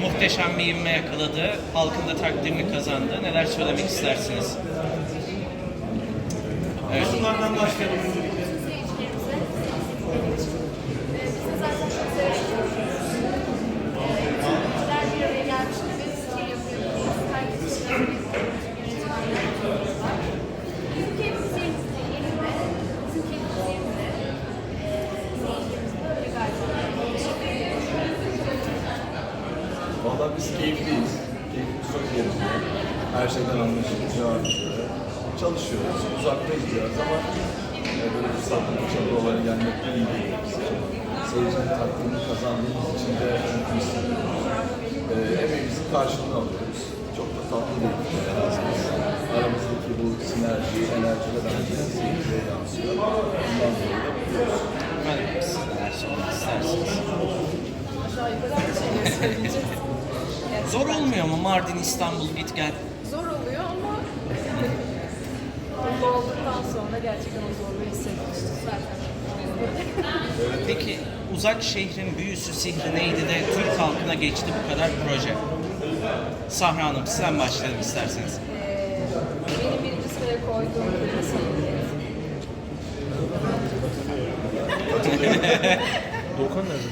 muhteşem bir ivme yakaladı. Halkın da takdirini kazandı. Neler söylemek istersiniz? Evet. Bunlardan başlayalım. seyircilerimize bize zaten çok seyrediyoruz. Bizler bir araya gelmiştik ve stil yapıyoruz. Herkes için Bizim kendimiz yerimizde, yerinde, bizim kendimiz yerinde. Seyircilerimiz de öyle galiba. Teşekkür ederim. Valla biz keyifliyiz. Keyfimiz çok yerinde. Her şeyden anlaşılıyor. Çalışıyoruz, uzaktayız biraz ama e, böyle fırsatlı çalıvalara gelmekten iyi değil. Seyircinin takdirini kazandığımız için de mutlu hissediyoruz. E, emeğimizin karşılığını alıyoruz. Çok da tatlı bir aramız. Aramızdaki bu sinerji, enerjiler bence seyirciye yansıyor. Bundan dolayı da mutluyuz. Efendim siz neler söylemek istersiniz? Aşağı yukarı aynı şeyleri söyleyeceğiz. Zor olmuyor mu Mardin, İstanbul, git gel? Zor oluyor ama mutlu olduktan sonra gerçekten o zorluğu hissetmiştik zaten. Peki uzak şehrin büyüsü, sihri neydi de Türk halkına geçti bu kadar proje? Sahra Hanım sizden başlayalım isterseniz. Ee, benim birinci sıraya koyduğum bir. Doğukan nerede?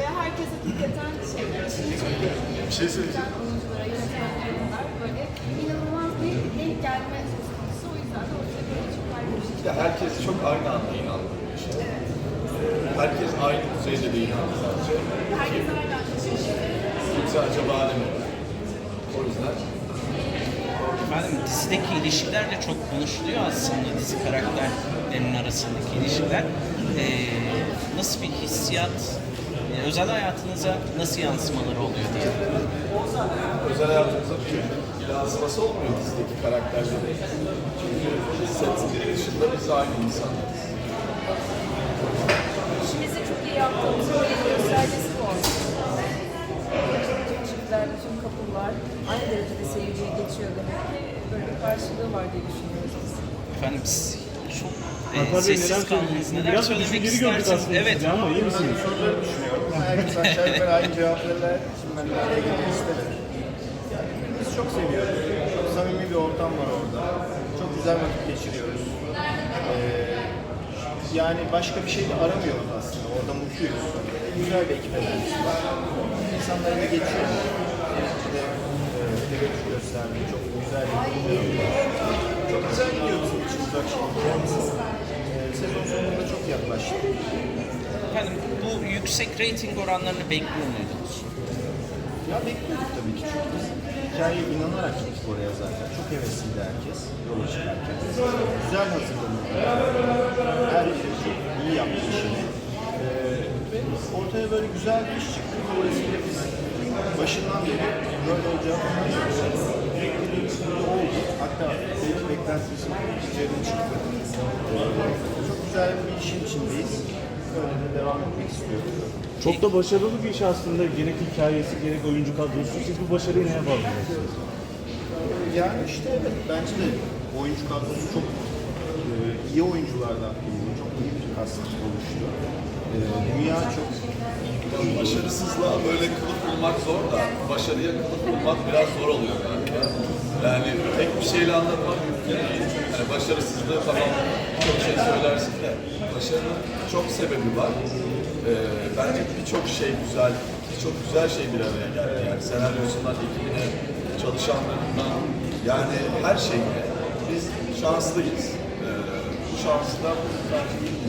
Ve herkes hakikaten şey, işini çok iyi Bir şey söyleyeceğim. oyunculara, yönetmenlere bunlar böyle İnanılmaz bir denk gelme söz konusu. O yüzden de ortaya böyle çok harika bir şey Ya herkes çok aynı anda inandı işe. Ee, Herkes aynı düzeyde de inandı bence. Herkes hala şaşırıyor. Kimse acaba demedi. O yüzden Efendim dizideki ilişkiler de çok konuşuluyor aslında dizi karakterlerinin arasındaki ilişkiler. Ee, nasıl bir hissiyat, e, özel hayatınıza nasıl yansımaları oluyor diye. özel hayatımıza bir yansıması olmuyor dizideki karakterlerin. Çünkü set dışında biz aynı insanlarız. işimizi çok iyi yaptığımızın bir göstergesi bu aslında. Tüm çiftler, bütün kapılar aynı derecede seyirciye geçiyor demek ki böyle bir karşılığı var diye düşünüyoruz biz. Efendim siz çok e, Bey sessiz kaldınız. Neler Biraz da söylemek düşünceli gördük istersiniz? aslında Evet. sizi ama iyi misiniz? soruları düşünüyorum. Herkes aşağı yukarı aynı cevaplarla şimdi ben araya girmek istemedim. Yani biz çok seviyoruz. Çok samimi bir ortam var orada. Çok güzel vakit geçiriyoruz. Ee, yani başka bir şey de aramıyoruz aslında. Orada mutluyuz. Güzel bir ekip enerjisi var. İnsanlara da geçiyor. Seyircide e, teveccüh gösterdi. Çok güzel bir Çok güzel gidiyor Ee, sezon sonunda çok yaklaştık. Efendim bu yüksek reyting oranlarını bekliyor muydunuz? Ya bekliyorduk tabii ki çünkü biz hikayeye inanarak gittik oraya zaten. Çok hevesliydi herkes yola çıkarken. Güzel hazırlanıldı. Her biri çok iyi yaptı işini. Ee, ve ortaya böyle güzel bir iş çıktı. Dolayısıyla biz başından beri böyle düşünüyoruz. oldu. Hatta belki beklentimizin üzerine çıktı. Çok güzel bir işin içindeyiz. Böyle de devam etmek istiyoruz. Çok da başarılı bir iş aslında. Gerek hikayesi, gerek oyuncu kadrosu. Siz bu başarıyı neye bağlıyorsunuz? Yani işte evet, bence de oyuncu kadrosu çok e, iyi oyunculardan geliyor. Çok iyi bir kast oluştu. E, dünya çok Başarısızlığa böyle kılıf bulmak zor da başarıya kılıf bulmak biraz zor oluyor galiba. Yani tek bir şeyle anlatmak mümkün değil. Yani başarısızlığı tamam çok şey söylersin de başarının çok sebebi var. Ee, bence birçok şey güzel, birçok güzel şey bir araya geldi. Yani senaryosundan, ekibine, çalışanlarından yani her şeyle biz şanslıyız. Ee, bu şansla bence